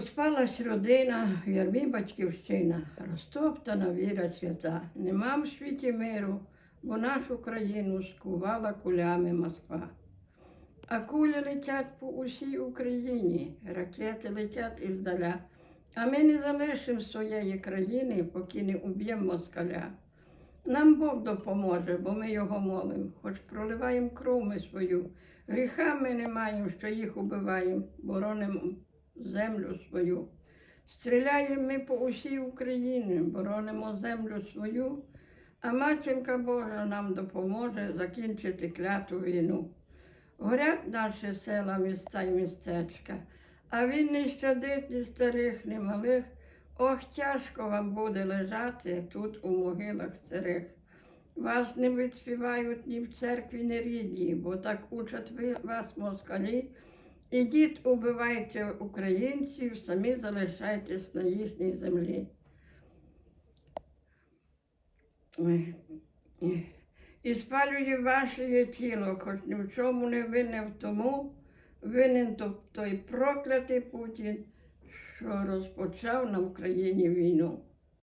Розпалась родина, в батьківщина, розтоптана віра свята. Нема в світі миру, бо нашу країну скувала кулями Москва. А кулі летять по усій Україні, ракети летять іздаля. А ми не залишимо своєї країни, поки не уб'ємо москаля. Нам Бог допоможе, бо ми його молимо, хоч проливаємо кров ми свою. Гріха ми не маємо, що їх убиваємо, боронимо землю свою. Стріляємо ми по усій Україні, боронимо землю свою, а матінка Божа нам допоможе закінчити кляту війну. Горять наші села, міста й містечка, а він не щадить ні старих, ні малих. Ох, тяжко вам буде лежати тут у могилах старих. Вас не відспівають ні в церкві, ні рідні, бо так учать вас москалі. Ідіть, убивайте українців, самі залишайтесь на їхній землі. І спалює ваше тіло, хоч ні в чому не винен тому, винен той проклятий Путін, що розпочав на Україні війну.